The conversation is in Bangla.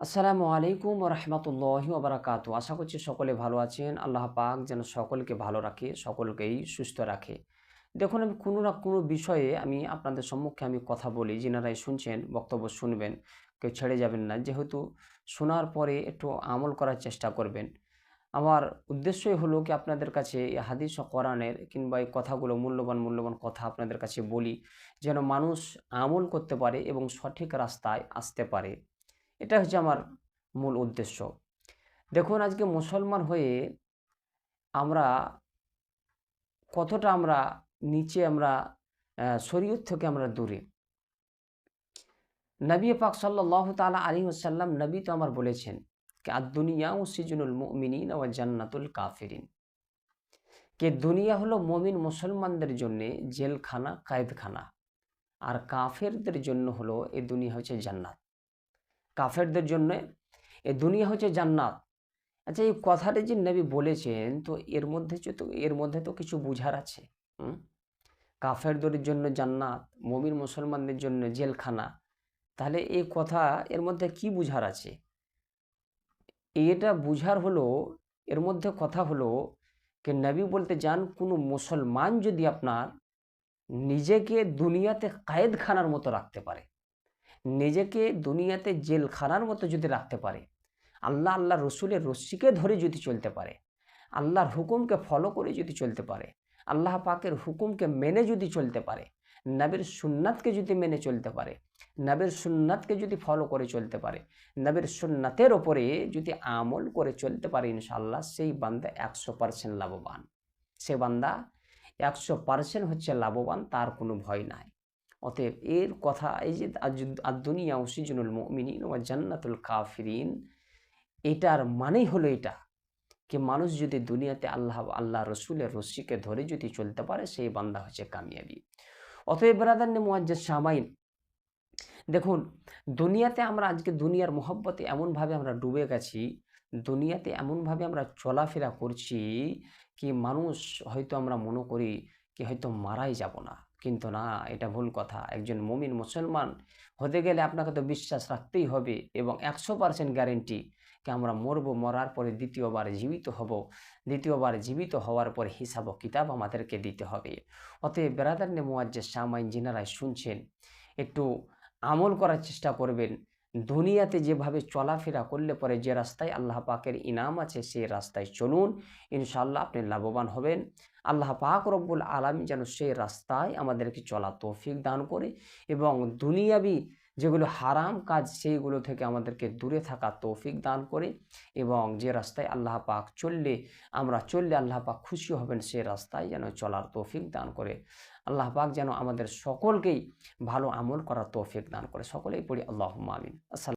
আসসালামু আলাইকুম রহমতুল্লাহি ওবরাকাত। আশা করছি সকলে ভালো আছেন। আল্লাহ পাক যেন সকলকে ভালো রাখে, সকলকেই সুস্থ রাখে। দেখুন, আমি কোনো না কোনো বিষয়ে আমি আপনাদের সম্মুখে আমি কথা বলি, যেনারাই শুনছেন, বক্তব্য শুনবেন, কেউ ছেড়ে যাবেন না। যেহেতু শোনার পরে একটু আমল করার চেষ্টা করবেন। আমার উদ্দেশ্যই হলো কি আপনাদের কাছে এই হাদিস ও কোরআনের কিংবা এই কথাগুলো, মূল্যবান মূল্যবান কথা আপনাদের কাছে বলি, যেন মানুষ আমল করতে পারে এবং সঠিক রাস্তায় আসতে পারে। এটা হচ্ছে আমার মূল উদ্দেশ্য। দেখুন, আজকে মুসলমান হয়ে আমরা কতটা আমরা নিচে আমরা শরীয়ত থেকে আমরা দূরে। নবী পাক সাল্লাহ তালা আলী আসাল্লাম নবী তো আমার বলেছেন कि দুনিয়া ও সিজনুল মুমিনিন ও জান্নাতুল কাফিরিন। কে, দুনিয়া হলো মমিন মুসলমানদের জন্য জেলখানা, কায়েদখানা। আর কাফেরদের জন্য হলো এ দুনিয়া হচ্ছে জান্নাত। কাফেরদের জন্য, এ দুনিয়া হচ্ছে জান্নাত। আচ্ছা এই কথাটা যে নবী বলেছেন, তো এর মধ্যে তো, এর মধ্যে তো কিছু বুঝার আছে। কাফেরদের জন্য জান্নাত, মমিন মুসলমানদের জন্য জেলখানা। তাহলে এই কথা এর মধ্যে কি বুঝার আছে? এটা বুঝার হলো, এর মধ্যে কথা হলো যে নবী বলতে যান, কোনো মুসলমান যদি আপনার নিজেকে দুনিয়াতে কায়েদখানার মতো রাখতে পারে নিজেকে দুনিয়াতে জেলখানার মতো যদি রাখতে পারে, আল্লাহ আল্লাহ রসুলের রশ্মিকে ধরে যদি চলতে পারে, আল্লাহর হুকুমকে ফলো করে যদি চলতে পারে, আল্লাহ পাকের হুকুমকে মেনে যদি চলতে পারে, নবীর সুন্নাতকে যদি মেনে চলতে পারে, নবীর সুন্নাতকে যদি ফলো করে চলতে পারে, নবীর সুন্নাতের ওপরে যদি আমল করে চলতে পারে ইনশাল্লাহ সেই বান্দা একশো পার্সেন্ট লাভবান। সে বান্দা একশো পার্সেন্ট হচ্ছে লাভবান, তার কোনো ভয় নাই। অতএব এর কথা, এই যে দুনিয়া ওসিজনুল মিনিন ও জান্নাতুল কাফিরিন, এটার মানেই হলো এটা কি মানুষ যদি দুনিয়াতে আল্লাহ আল্লাহ রসুলের রশ্মিকে ধরে যদি চলতে পারে, সেই বান্দা হচ্ছে কামিয়াবি। অতএব ব্রাদার নে মুআজ্জাজ সামাইন দেখুন, দুনিয়াতে আমরা আজকে দুনিয়ার মোহব্বতে এমনভাবে আমরা ডুবে গেছি, দুনিয়াতে এমনভাবে আমরা চলাফেরা করছি, কি মানুষ হয়তো আমরা মনে করি কি হয়তো মারাই যাব না। কিন্তু না, এটা ভুল কথা। একজন মুমিন মুসলমান হতে গেলে আপনাকে তো বিশ্বাস রাখতেই হবে এবং একশো পার্সেন্ট গ্যারেন্টি কে আমরা মরবো, মরার পরে দ্বিতীয়বার জীবিত হব। দ্বিতীয়বার জীবিত হওয়ার পরে হিসাব ও কিতাব আমাদেরকে দিতে হবে। অতএব বেরাদার নে মুয়াজ্জে সামাইন যিনারাই শুনছেন, একটু আমল করার চেষ্টা করবেন। দুনিয়াতে যেভাবে চলাফেরা করলে পরে যে রাস্তায় আল্লাহ পাকের ইনাম আছে সেই রাস্তায় চলুন। ইনশাল্লাহ আপনি লাভবান হবেন। আল্লাহ পাক রব্বুল আলমী যেন সেই রাস্তায় আমাদেরকে চলা তৌফিক দান করে এবং দুনিয়াবি যেগুলো হারাম কাজ সেইগুলো থেকে আমাদেরকে দূরে থাকা তৌফিক দান করে এবং যে রাস্তায় আল্লাহ পাক চললে, আমরা চললে আল্লাহ পাক খুশি হবেন সেই রাস্তায় যেন চলার তৌফিক দান করে। আল্লাহ পাক যেন আমাদের সকলকেই ভালো আমল করার তৌফিক দান করে। সকলেই পড়ি আল্লাহ মামিন আসসালাম